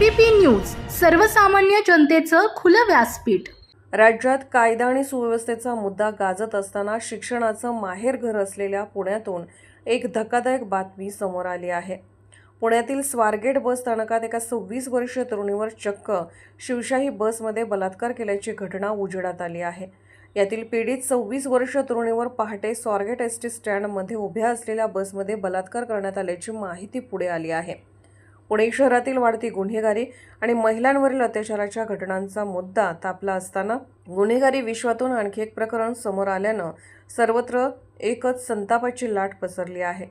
ABP news सर्वसामान्य जनतेचं खुलं व्यासपीठ. राज्यात कायदा आणि सुव्यवस्थेचा मुद्दा गाजत असताना शिक्षणाचं माहेर घर असलेल्या पुण्यातून एक धक्कादायक बातमी समोर आली आहे. पुण्यातील स्वारगेट बस स्थानकात एका सव्वीस वर्षीय तरुणीवर चक्क शिवशाही बसमध्ये बलात्कार केल्याची घटना उजेडात आली आहे. यातील पीडित सव्वीस वर्ष तरुणीवर पहाटे स्वारगेट एस टी स्टँडमध्ये उभ्या असलेल्या बसमध्ये बलात्कार करण्यात आल्याची माहिती पुढे आली आहे. पुणे शहरातील वाढती गुन्हेगारी आणि महिलांवरील अत्याचाराच्या घटनांचा मुद्दा तापला असताना गुन्हेगारी विश्वातून आणखी एक प्रकरण समोर आल्यानं सर्वत्र एकच संतापाची लाट पसरली आहे.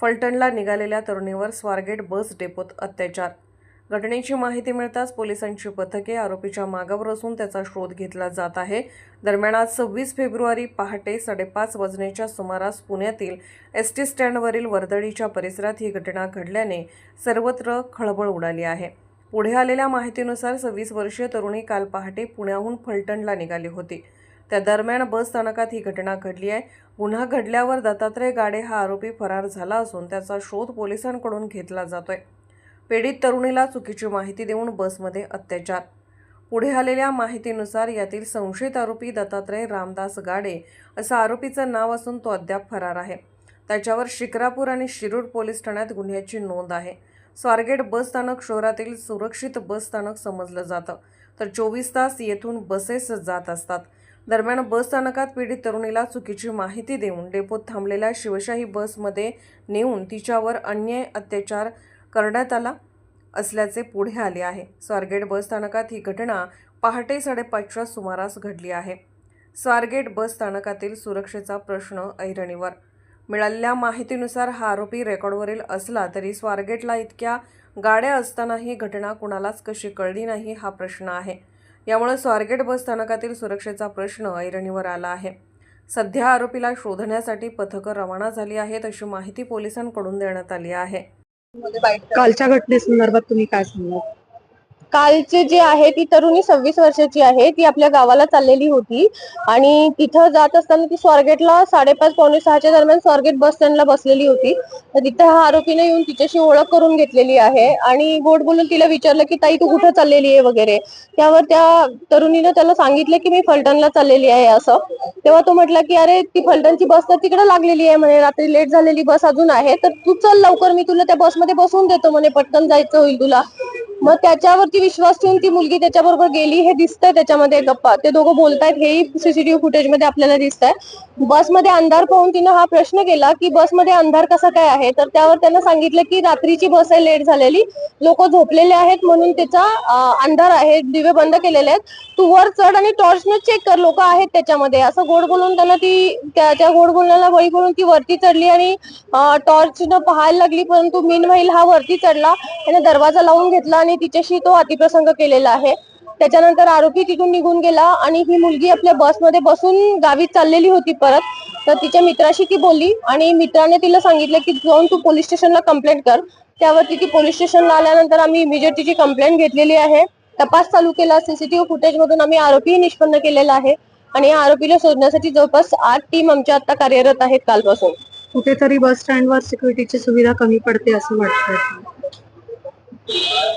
फलटणला निघालेल्या तरुणीवर स्वारगेट बस डेपोत अत्याचार घटनेची माहिती मिळताच पोलिसांची पथके आरोपीच्या मागावर असून त्याचा शोध घेतला जात आहे. दरम्यान आज सव्वीस फेब्रुवारी पहाटे साडेपाच वाजण्याच्या सुमारास पुण्यातील एस टी स्टँडवरील वर्दळीच्या परिसरात ही घटना घडल्याने सर्वत्र खळबळ उडाली आहे. पुढे आलेल्या माहितीनुसार सव्वीस वर्षीय तरुणी काल पहाटे पुण्याहून फलटणला निघाली होती. त्या दरम्यान बस स्थानकात ही घटना घडली आहे. गुन्हा घडल्यावर दत्तात्रय गाडे हा आरोपी फरार झाला असून त्याचा शोध पोलिसांकडून घेतला जातोय. पीडित तरुणीला चुकीची माहिती देऊन बसमध्ये अत्याचार. पुढे आलेल्या माहितीनुसार यातील संशयित आरोपी दत्तात्रय रामदास गाडे असं आरोपीचं नाव असून तो अद्याप फरार आहे. त्याच्यावर शिक्रापूर आणि शिरूर पोलीस ठाण्यात गुन्ह्याची नोंद आहे. स्वारगेट बस स्थानक शहरातील सुरक्षित बस स्थानक समजलं जातं. तर चोवीस तास येथून बसेस जात असतात. दरम्यान बस स्थानकात पीडित तरुणीला चुकीची माहिती देऊन डेपोत थांबलेल्या शिवशाही बसमध्ये नेऊन तिच्यावर अन्याय अत्याचार करण्यात आला असल्याचे पुढे आले आहे. स्वारगेट बस स्थानकात ही घटना पहाटे साडेपाचच्या सुमारास घडली आहे. स्वारगेट बस स्थानकातील सुरक्षेचा प्रश्न ऐरणीवर. मिळालेल्या माहितीनुसार हा आरोपी रेकॉर्डवरील असला तरी स्वारगेटला इतक्या गाड्या असतानाही घटना कुणालाच कशी कळली नाही हा प्रश्न आहे. यामुळे स्वारगेट बस स्थानकातील सुरक्षेचा प्रश्न ऐरणीवर आला आहे. सध्या आरोपीला शोधण्यासाठी पथकं रवाना झाली आहेत अशी माहिती पोलिसांकडून देण्यात आली आहे. कालच्या घटनेसंदर्भात तुम्ही काय सांगणार? कालचे जे आहे ती तरुणी सव्वीस वर्षाची आहे. ती आपल्या गावाला चाललेली होती. आणि तिथं जात असताना ती स्वारगेटला साडेपाच पावणे सहाच्या दरम्यान स्वारगेट बस स्टँडला बसलेली होती. तर तिथं हा आरोपीने येऊन तिच्याशी ओळख करून घेतलेली आहे. आणि गोड बोलून तिला विचारलं की ताई तू कुठं चाललेली आहे? वगैरे. त्यावर त्या तरुणीनं त्याला सांगितलं की मी फलटणला चाललेली आहे असं. तेव्हा तो म्हटला की अरे ती फलटणची बस तर तिकडे लागलेली आहे म्हणे. रात्री लेट झालेली बस अजून आहे. तर तू चल लवकर. मी तुला त्या बसमध्ये बसवून देतो म्हणे. पटकन जायचं होईल तुला. मग त्याच्यावरती विश्वास ठेवून ती मुलगी त्याच्याबरोबर गेली हे दिसतंय त्याच्यामध्ये गप्पा. ते दोघं बोलतायत हेही सीसीटीव्ही फुटेजमध्ये आपल्याला दिसतंय. बसमध्ये अंधार पाहून तिनं हा प्रश्न केला की बसमध्ये अंधार कसा काय आहे? तर त्यावर त्यानं सांगितलं की रात्रीची बस आहे लेट झालेली. लोक झोपलेले आहेत म्हणून त्याचा अंधार आहे दिवे बंद केलेले आहेत. तू वर चढ आणि टॉर्चनं चेक कर लोक आहेत त्याच्यामध्ये. असं गोड बोलून त्यांना ती त्याच्या गोड बोलण्याला बळी पडून ती वरती चढली आणि टॉर्चनं पाहायला लागली परंतु मीन हा वरती चढला. आणि दरवाजा लावून घेतला आणि तिच्याशी तो अतिप्रसंग केलेला आहे. त्याच्यानंतर आरोपी तिथून निघून गेला आणि ही मुलगी आपल्या बसमध्ये बसून गावी चाललेली होती परत. तर तिच्या मित्राशी ती बोलली आणि मित्राने तिला सांगितलं की जाऊन तू पोलीस स्टेशनला कंप्लेंट कर. त्यावरती ती पोलीस स्टेशनला आल्यानंतर आम्ही इमिजिएट तिची कंप्लेंट घेतलेली आहे तपास चालू केला. सीसीटीव्ही फुटेज मधून आम्ही आरोपीही निष्पन्न केलेला आहे आणि या आरोपीला शोधण्यासाठी जवळपास आठ टीम आमच्या आता कार्यरत आहेत कालपासून. कुठेतरी बस स्टँडवर सिक्युरिटीची सुविधा कमी पडते असं वाटतं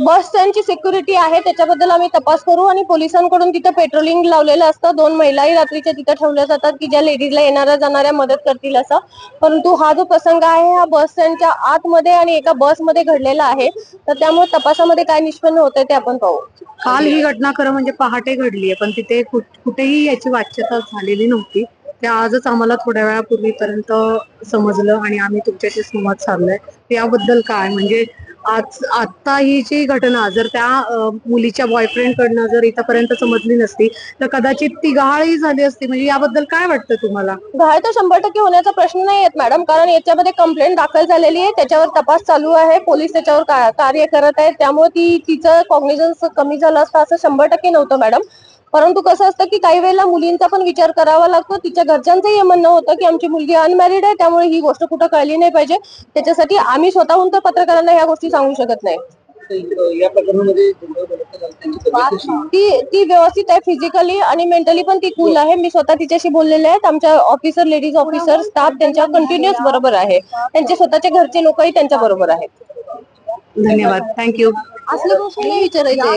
बस स्टँडची सिक्युरिटी आहे त्याच्याबद्दल आम्ही तपास करू आणि पोलिसांकडून तिथं पेट्रोलिंग लावलेलं असतं. दोन महिलाही रात्रीच्या तिथं ठेवल्या जातात की ज्या लेडीजला येणाऱ्या जाणाऱ्या मदत करतील असं. परंतु हा जो प्रसंग आहे हा बस स्टँडच्या आतमध्ये आणि एका बसमध्ये घडलेला आहे. तर त्यामुळे तपासामध्ये काय निष्पन्न होतंय ते आपण पाहू. काल ही घटना खरं म्हणजे पहाटे घडली आहे पण तिथे कुठेही याची वाच्यता झालेली नव्हती. ते आजच आम्हाला थोड्या वेळापूर्वीपर्यंत समजलं आणि आम्ही तुमच्याशी संवाद साधलाय. याबद्दल काय? म्हणजे आज आता ही जी घटना जर त्या मुलीच्या बॉयफ्रेंड कडनं जर इथपर्यंत समजली नसती तर कदाचित ती गहाळही झाली असती. म्हणजे याबद्दल काय वाटतं तुम्हाला? गहाळ तर शंभर टक्के होण्याचा प्रश्न नाही येत मॅडम कारण याच्यामध्ये कंप्लेंट दाखल झालेली आहे त्याच्यावर तपास चालू आहे पोलीस त्याच्यावर कार्य करत आहेत. त्यामुळे ती तिचं कॉग्निझन्स कमी झालं असतं असं शंभर टक्के नव्हतं मॅडम परंतु कसं असतं की काही वेळेला मुलींचा पण विचार करावा लागतो. तिच्या घरच्यांचंही हे म्हणणं होतं की आमची मुलगी अनमॅरिड आहे त्यामुळे ही गोष्ट कुठं कळली नाही पाहिजे. त्याच्यासाठी आम्ही स्वतःहून तर पत्रकारांना ह्या गोष्टी सांगू शकत नाही. या? ती ती व्यवस्थित आहे फिजिकली आणि मेंटली पण ती कूल आहे. मी स्वतः तिच्याशी बोललेले आहेत. आमच्या ऑफिसर लेडीज ऑफिसर स्टाफ त्यांच्या कंटिन्युअस बरोबर आहे. त्यांचे स्वतःचे घरचे लोकही त्यांच्या बरोबर आहेत. धन्यवाद. थँक्यू असले नाही विचारायचे